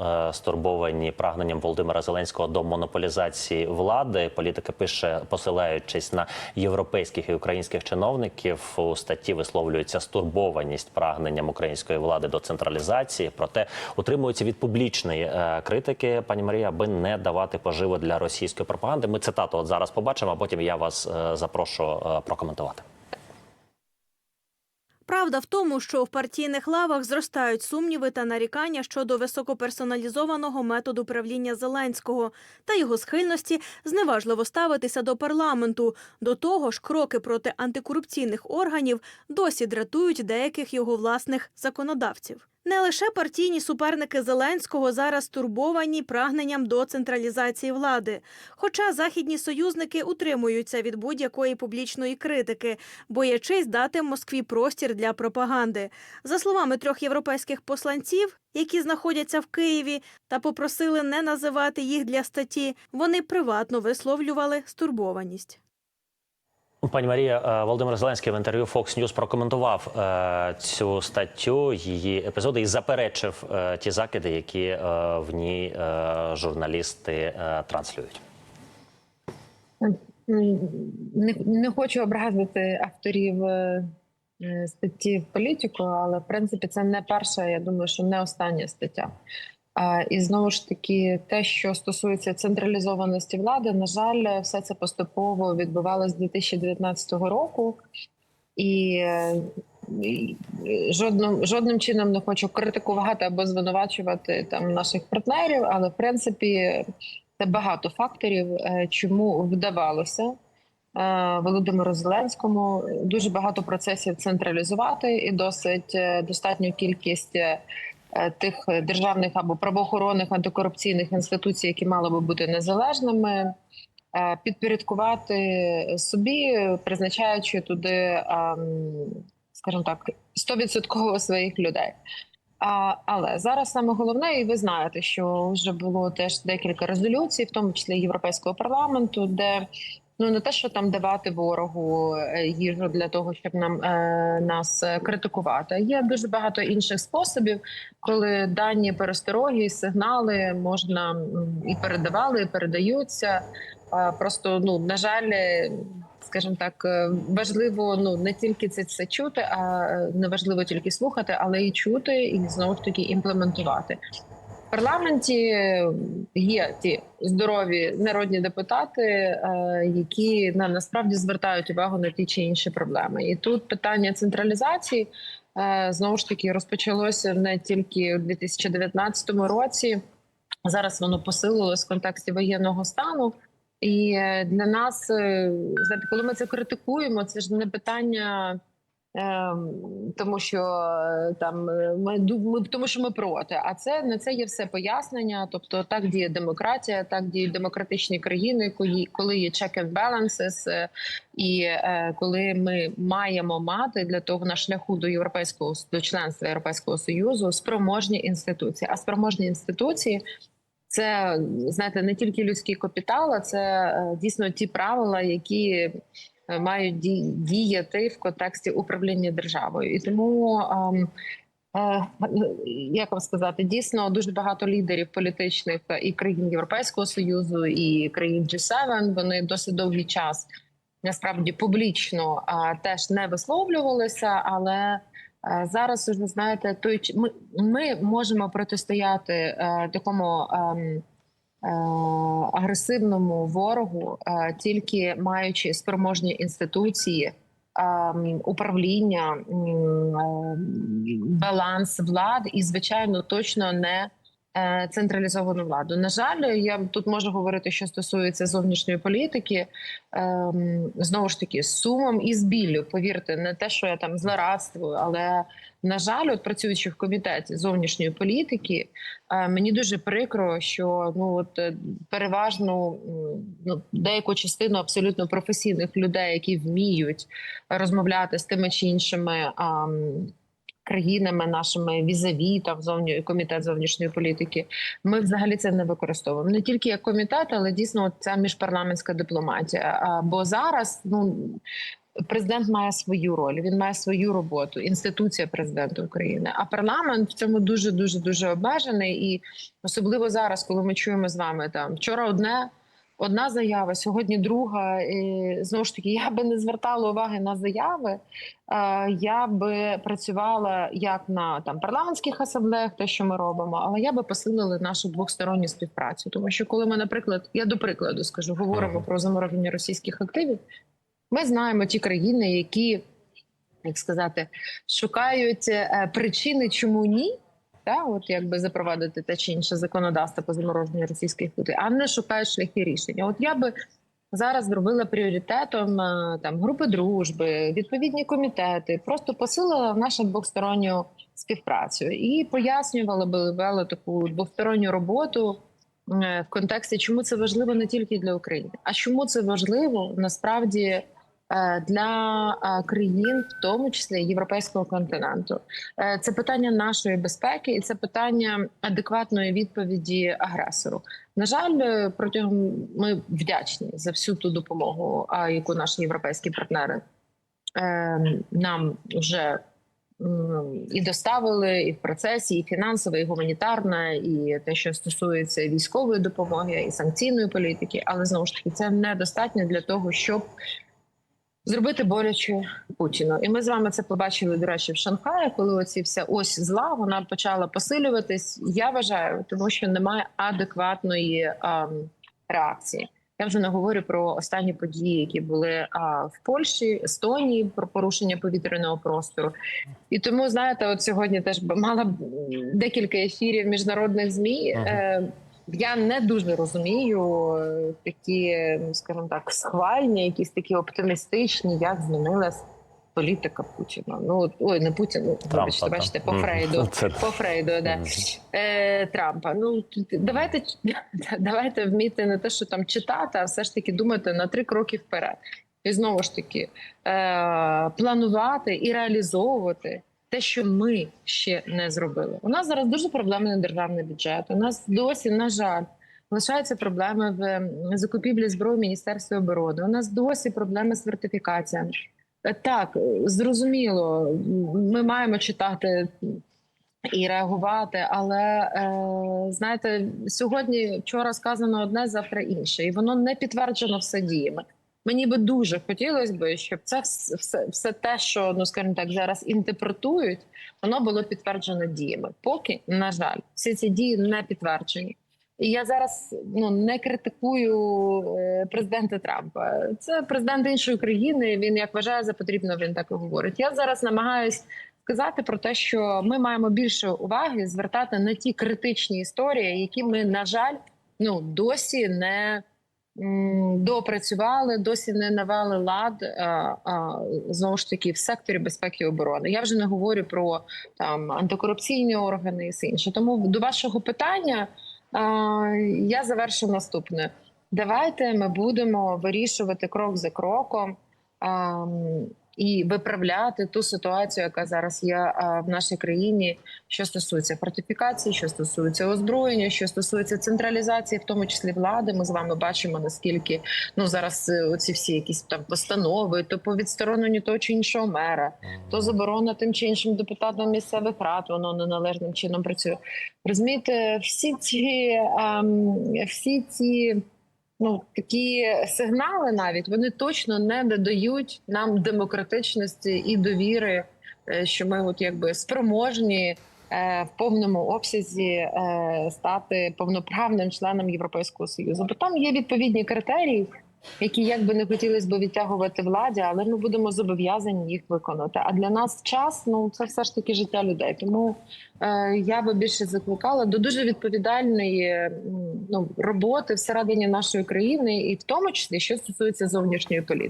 е, стурбовані прагненням Володимира Зеленського до монополізації влади. Політики пише, посилаючись на європейських і українських чиновників, у статті висловлюється стурбованість прагненням української влади до централізації. Проте утримуються від публічної е, критики, пані Марія, аби не давати поживу для російської пропаганди. Ми цитату от зараз побачимо, а потім я вас е, запрошу прокоментувати. Правда в тому, що в партійних лавах зростають сумніви та нарікання щодо високоперсоналізованого методу правління Зеленського та його схильності зневажливо ставитися до парламенту. До того ж, кроки проти антикорупційних органів досі дратують деяких його власних законодавців. Не лише партійні суперники Зеленського зараз турбовані прагненням до централізації влади. Хоча західні союзники утримуються від будь-якої публічної критики, боячись дати Москві простір для пропаганди. За словами трьох європейських посланців, які знаходяться в Києві, та попросили не називати їх для статті, вони приватно висловлювали стурбованість. Пані Марія, е, Володимир Зеленський в інтерв'ю Fox News прокоментував е, цю статтю, її епізоди і заперечив е, ті закиди, які в ній журналісти транслюють. Не, не хочу образити авторів статті в політику, але в принципі це не перша, я думаю, що не остання стаття. І знову ж таки, те, що стосується централізованості влади, на жаль, все це поступово відбувалося з 2019 року, і, жодним, жодним чином не хочу критикувати або звинувачувати там наших партнерів, але в принципі це багато факторів, е, чому вдавалося е, Володимиру Зеленському дуже багато процесів централізувати і досить е, достатню кількість тих державних або правоохоронних антикорупційних інституцій, які мали би бути незалежними, е, підпорядкувати собі, призначаючи туди, ем, скажімо так, 100% своїх людей. А, але зараз саме головне, і ви знаєте, що вже було теж декілька резолюцій, в тому числі Європейського парламенту, де ну не те, що там давати ворогу е, їжу для того, щоб нам е, нас е, критикувати. Є дуже багато інших способів, коли дані перестороги, сигнали можна і передавали, і передаються. Просто ну на жаль. е, Скажімо так, е, важливо ну не тільки це, це чути, а е, не важливо тільки слухати, але і чути, і знову ж таки імплементувати. Парламенті є ті здорові народні депутати, е, які на насправді звертають увагу на ті чи інші проблеми. І тут питання централізації е, знову ж таки розпочалося не тільки у 2019 році. Зараз воно посилилось в контексті воєнного стану. І е, для нас, е, коли ми це критикуємо, це ж не питання. Ем, Тому що е, там е, ми ми тому, що ми проти. А це на це є все пояснення. Тобто, так діє демократія, так діють демократичні країни, коли, коли є check and balances, е, і коли ми маємо мати для того на шляху до європейського до членства Європейського союзу спроможні інституції. А спроможні інституції це знаєте не тільки людський капітал, а це дійсно ті правила, які мають ді- діяти в контексті управління державою. І тому ем, е, як вам сказати, дійсно дуже багато лідерів політичних і країн Європейського союзу і країн G7, Вони досить довгий час насправді публічно а, теж не висловлювалися, але е, зараз уже знаєте, той ми, ми можемо протистояти е, такому. Е, Агресивному ворогу е, тільки маючи спроможні інституції, ем, управління, е, баланс влад і, звичайно, точно не е, централізовану владу. На жаль, я тут можу говорити, що стосується зовнішньої політики, ем, знову ж таки з сумом і з біллю. Повірте, не те, що я там злорадствую, але на жаль, от працюючи в комітеті зовнішньої політики, е, мені дуже прикро, що ну от е, переважно ну, деяку частину абсолютно професійних людей, які вміють розмовляти з тими чи іншими. Ам, Країнами нашими візаві та в зовні комітет зовнішньої політики, ми взагалі це не використовуємо не тільки як комітет, але дійсно ця міжпарламентська дипломатія. А, бо зараз ну президент має свою роль, він має свою роботу, інституція президента України. А парламент в цьому дуже дуже дуже обмежений. І особливо зараз, коли ми чуємо з вами там вчора одне. Одна заява, сьогодні друга. І, знову ж таки, я би не звертала уваги на заяви. Я би працювала як на там парламентських асамблеях, те, що ми робимо, але я би посилила нашу двосторонню співпрацю. Тому що, коли ми, наприклад, я до прикладу скажу, говоримо про замороження російських активів, ми знаємо ті країни, які як сказати, шукають е, причини, чому ні. Та, от якби запровадити те чи інше законодавство по замороженню російських активів, а не шукають шляхи рішення. От я би зараз зробила пріоритетом е, там групи дружби, відповідні комітети, просто посилила нашу двосторонню співпрацю і пояснювала би вела таку двосторонню роботу е, в контексті, чому це важливо не тільки для України, а чому це важливо насправді для е, країн, в тому числі європейського континенту. Е, Це питання нашої безпеки і це питання адекватної відповіді агресору. На жаль, е, протягом ми вдячні за всю ту допомогу, яку наші європейські партнери е, нам вже і доставили, і в процесі, і фінансова, і гуманітарна, і те, що стосується військової допомоги, і санкційної політики. Але знову ж таки, це недостатньо для того, щоб зробити боляче Путіну. І ми з вами це побачили, до речі, в Шанхаї, коли оці вся ось зла вона почала посилюватись. Я вважаю, тому що немає адекватної ам, реакції. Я вже не говорю про останні події, які були а, в Польщі, Естонії, про порушення повітряного простору. І тому, знаєте, от сьогодні теж мала декілька ефірів міжнародних змі. Ага. Е, я не дуже розумію е, такі, ну, скажімо так, схвальні, якісь такі оптимістичні, як змінилась політика Путіна. Ну ой, не Путіна, ну, вибачте, бачите, по Фрейду. Це- По Фрейду, да. Е, Трампа. Ну давайте давайте вміти не те, що там читати, а все ж таки думати на три кроки вперед. І знову ж таки е, планувати і реалізовувати те, що ми ще не зробили. У нас зараз дуже проблемний державний бюджет. У нас досі, на жаль, лишаються проблеми в закупівлі зброї в Міністерстві оборони. У нас досі проблеми з сертифікаціями. Е, Так, е, зрозуміло, ми маємо читати і реагувати. Але е, знаєте, сьогодні вчора сказано одне, завтра інше, і воно не підтверджено все діями. Мені би дуже хотілося б, щоб це вс- все, все те, що ну скажімо так, зараз інтерпретують, воно було підтверджено діями. Поки на жаль, всі ці дії не підтверджені. І я зараз ну не критикую е, президента Трампа. Це президент іншої країни. Він як вважає за потрібно, він так і говорить. Я зараз намагаюсь сказати про те, що ми маємо більше уваги звертати на ті критичні історії, які ми, на жаль, ну досі не допрацювали, досі не навели лад а, знову ж таки в секторі безпеки і оборони. Я вже не говорю про там антикорупційні органи і все інше. Тому до вашого питання а, я завершу наступне. Давайте ми будемо вирішувати крок за кроком. І виправляти ту ситуацію, яка зараз є в нашій країні, що стосується фортифікації, що стосується озброєння, що стосується централізації, в тому числі влади. Ми з вами бачимо наскільки ну зараз е, оці всі якісь там постанови, то по відстороненню того чи іншого мера, то заборона тим чи іншим депутатам місцевих рад, воно неналежним чином працює. Розумієте, всі ці ем, всі ці ну такі сигнали, навіть вони точно не додають нам демократичності і довіри, е, що ми, от якби спроможні. е, В повному обсязі е, стати повноправним членом Європейського союзу, бо там є відповідні критерії, які як би не хотілося б відтягувати владі, але ми будемо зобов'язані їх виконати. А для нас час ну це все ж таки життя людей. Тому е, я би більше закликала до дуже відповідальної ну роботи всередині нашої країни, і в тому числі що стосується зовнішньої політики.